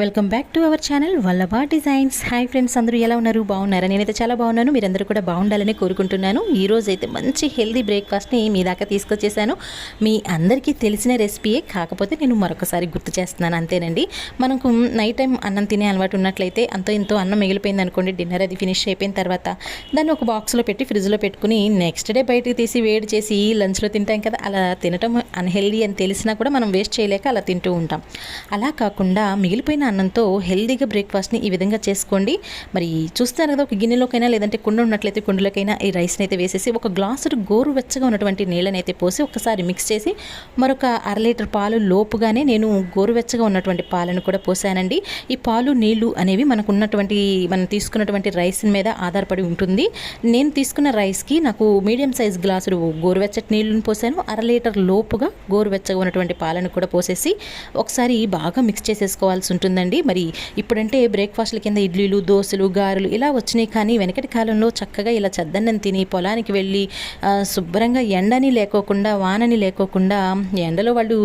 Welcome back to our channel Vallabha designs. Hi friends అందరూ ఎలా ఉన్నారు? బాగున్నారా? నేనైతే చాలా బాగున్నాను. మీరందరూ కూడా బాగుండాలని కోరుకుంటున్నాను. ఈరోజు అయితే మంచి హెల్దీ బ్రేక్ఫాస్ట్ని మీ దాకా తీసుకొచ్చేసాను. మీ అందరికీ తెలిసిన రెసిపీయే కాకపోతే నేను మరొకసారి గుర్తు చేస్తున్నాను అంతేనండి. మనకు నైట్ టైం అన్నం తినే అలవాటు ఉన్నట్లయితే అంతో ఇంతో అన్నం మిగిలిపోయింది అనుకోండి డిన్నర్ అది ఫినిష్ అయిపోయిన తర్వాత దాన్ని ఒక బాక్స్లో పెట్టి ఫ్రిడ్జ్లో పెట్టుకుని నెక్స్ట్ డే బయటికి తీసి వేడి చేసి లంచ్లో తింటాం కదా అలా తినటం అన్హెల్దీ అని తెలిసినా కూడా మనం వేస్ట్ చేయలేక అలా తింటూ ఉంటాం. అలా కాకుండా మిగిలిపోయిన అన్నంతో హెల్దీగా బ్రేక్ఫాస్ట్ని ఈ విధంగా చేసుకోండి. మరి చూస్తారు కదా ఒక గిన్నెలోకైనా లేదంటే కుండ ఉన్నట్లయితే కుండలోకైనా ఈ రైస్ని అయితే వేసేసి ఒక గ్లాసు గోరువెచ్చగా ఉన్నటువంటి నీళ్ళని అయితే పోసి ఒకసారి మిక్స్ చేసి మరొక అర లీటర్ పాలు లోపుగానే నేను గోరువెచ్చగా ఉన్నటువంటి పాలను కూడా పోసానండి. ఈ పాలు నీళ్ళు అనేవి మనకు ఉన్నటువంటి మనం తీసుకున్నటువంటి రైస్ మీద ఆధారపడి ఉంటుంది. నేను తీసుకున్న రైస్కి నాకు మీడియం సైజ్ గ్లాసులు గోరువెచ్చటి నీళ్ళను పోసాను. అర లీటర్ లోపుగా గోరువెచ్చగా ఉన్నటువంటి పాలను కూడా పోసేసి ఒకసారి బాగా మిక్స్ చేసేసుకోవాల్సి ఉంటుంది. ఉందండి మరి ఇప్పుడంటే బ్రేక్ఫాస్ట్ల కింద ఇడ్లీలు దోశలు గారెలు ఇలా వచ్చినాయి. కానీ వెనకటి కాలంలో చక్కగా ఇలా చద్దన్నం తిని పొలానికి వెళ్ళి శుభ్రంగా ఎండని లేకోకుండా వానని లేకోకుండా ఎండలో వాళ్ళు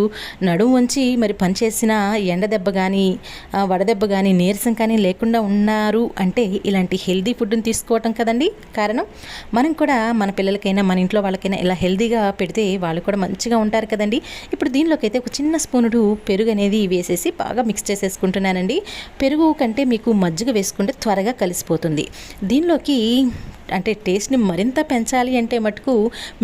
నడుము వంచి మరి పనిచేసిన ఎండ దెబ్బ కానీ వడదెబ్బ కానీ నీరసం కానీ లేకుండా ఉన్నారు అంటే ఇలాంటి హెల్దీ ఫుడ్ని తీసుకోవటం కదండి కారణం. మనం కూడా మన పిల్లలకైనా మన ఇంట్లో వాళ్ళకైనా ఇలా హెల్దీగా పెడితే వాళ్ళు కూడా మంచిగా ఉంటారు కదండి. ఇప్పుడు దీనిలోకి అయితే ఒక చిన్న స్పూనుడు పెరుగు అనేది వేసేసి బాగా మిక్స్ చేసేసుకుంటున్నానండి పెరుగు కంటే మీకు మజ్జిగ వేసుకుంటే త్వరగా కలిసిపోతుంది. దీనిలోకి అంటే టేస్ట్ని మరింత పెంచాలి అంటే మటుకు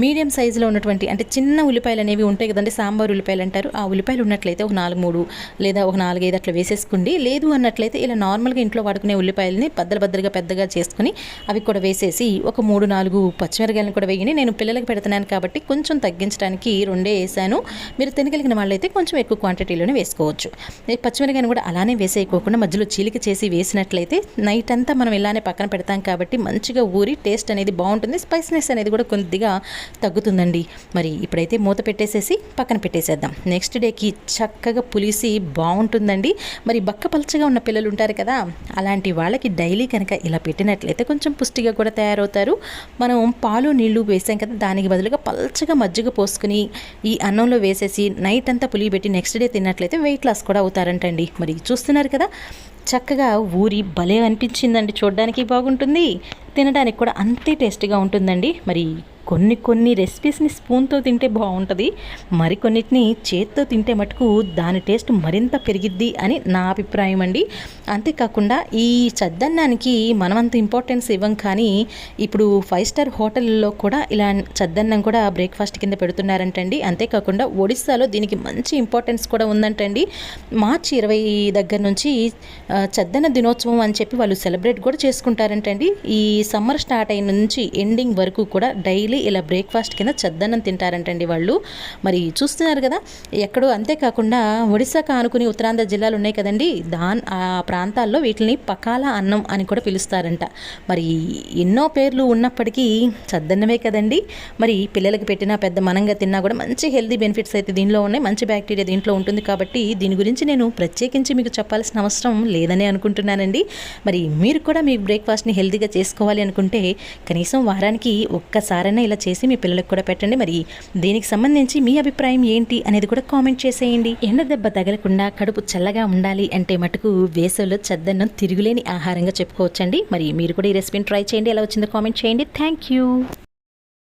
మీడియం సైజులో ఉన్నటువంటి అంటే చిన్న ఉల్లిపాయలు అనేవి ఉంటాయి కదండి సాంబార్ ఉల్లిపాయలు అంటారు. ఆ ఉల్లిపాయలు ఉన్నట్లయితే ఒక నాలుగు మూడు లేదా ఒక నాలుగైదు అట్లా వేసేసుకోండి. లేదు అన్నట్లయితే ఇలా నార్మల్గా ఇంట్లో వాడుకునే ఉల్లిపాయలని బద్దలు బద్దలుగా పెద్దగా చేసుకుని అవి కూడా వేసేసి ఒక మూడు నాలుగు పచ్చిమిరకాయలను కూడా వేయండి. నేను పిల్లలకు పెడుతున్నాను కాబట్టి కొంచెం తగ్గించడానికి రెండే వేసాను. మీరు తినగలిగిన వాళ్ళైతే కొంచెం ఎక్కువ క్వాంటిటీలోనే వేసుకోవచ్చు. పచ్చిమిరకాయని కూడా అలానే వేసేయకోకుండా మధ్యలో చీలిక చేసి వేసినట్లయితే నైట్ అంతా మనం ఇలానే పక్కన పెడతాం కాబట్టి మంచిగా ఊరి టేస్ట్ అనేది బాగుంటుంది. స్పైస్నెస్ అనేది కూడా కొద్దిగా తగ్గుతుందండి. మరి ఇప్పుడైతే మూత పెట్టేసేసి పక్కన పెట్టేసేద్దాం. నెక్స్ట్ డేకి చక్కగా పులిసి బాగుంటుందండి. మరి బక్క పలచగా ఉన్న పిల్లలు ఉంటారు కదా అలాంటి వాళ్ళకి డైలీ కనుక ఇలా పెట్టినట్లయితే కొంచెం పుష్టిగా కూడా తయారవుతారు. మనం పాలు నీళ్ళు వేసాం కదా దానికి బదులుగా పల్చగా మజ్జిగ పోసుకుని ఈ అన్నంలో వేసేసి నైట్ అంతా పులియబెట్టి నెక్స్ట్ డే తిన్నట్లయితే వెయిట్ లాస్ కూడా అవుతారంటండి. మరి చూస్తున్నారు కదా చక్కగా ఊరి భలే అనిపించిందండి. చూడడానికి బాగుంటుంది. తినడానికి కూడా అంతే టేస్టీగా ఉంటుందండి. మరి కొన్ని కొన్ని రెసిపీస్ని స్పూన్తో తింటే బాగుంటుంది మరికొన్నిటిని చేత్తో తింటే మటుకు దాని టేస్ట్ మరింత పెరిగిద్ది అని నా అభిప్రాయం అండి. అంతేకాకుండా ఈ చద్దన్నానికి మనమంత ఇంపార్టెన్స్ ఇవ్వం కానీ ఇప్పుడు ఫైవ్ స్టార్ హోటల్లో కూడా ఇలా చద్దన్నం కూడా బ్రేక్ఫాస్ట్ కింద పెడుతున్నారంటండి. అంతేకాకుండా ఒడిస్సాలో దీనికి మంచి ఇంపార్టెన్స్ కూడా ఉందంటండి. మార్చి ఇరవై దగ్గర నుంచి చద్దన్న దినోత్సవం అని చెప్పి వాళ్ళు సెలబ్రేట్ కూడా చేసుకుంటారంటండి. ఈ సమ్మర్ స్టార్ట్ అయిన నుంచి ఎండింగ్ వరకు కూడా డైలీ ఇలా బ్రేక్ఫాస్ట్ కింద చద్దన్నం తింటారంటండి వాళ్ళు. మరి చూస్తున్నారు కదా ఎక్కడో అంతేకాకుండా ఒడిశాకు ఆనుకుని ఉత్తరాంధ్ర జిల్లాలు ఉన్నాయి కదండి దాన్ ఆ ప్రాంతాల్లో వీటిని పకాల అన్నం అని కూడా పిలుస్తారంట. మరి ఎన్నో పేర్లు ఉన్నప్పటికీ చద్దన్నమే కదండి. మరి పిల్లలకి పెట్టినా పెద్ద మనంగా తిన్నా కూడా మంచి హెల్దీ బెనిఫిట్స్ అయితే దీనిలో ఉన్నాయి. మంచి బ్యాక్టీరియా దీంట్లో ఉంటుంది కాబట్టి దీని గురించి నేను ప్రత్యేకించి మీకు చెప్పాల్సిన అవసరం లేదని అనుకుంటున్నానండి. మరి మీరు కూడా మీ బ్రేక్ఫాస్ట్ని హెల్దీగా చేసుకోవాలి అనుకుంటే కనీసం వారానికి ఒక్కసారైనా ఇలా చేసి మీ పిల్లలకు కూడా పెట్టండి. మరి దీనికి సంబంధించి మీ అభిప్రాయం ఏంటి అనేది కూడా కామెంట్ చేసేయండి. ఎండ దెబ్బ తగలకుండా కడుపు చల్లగా ఉండాలి అంటే మటుకు వేసవిలో చద్దన్నం తిరుగులేని ఆహారంగా చెప్పుకోవచ్చండి. మరి మీరు కూడా ఈ రెసిపీని ట్రై చేయండి. ఎలా వచ్చిందో కామెంట్ చేయండి. Thank you.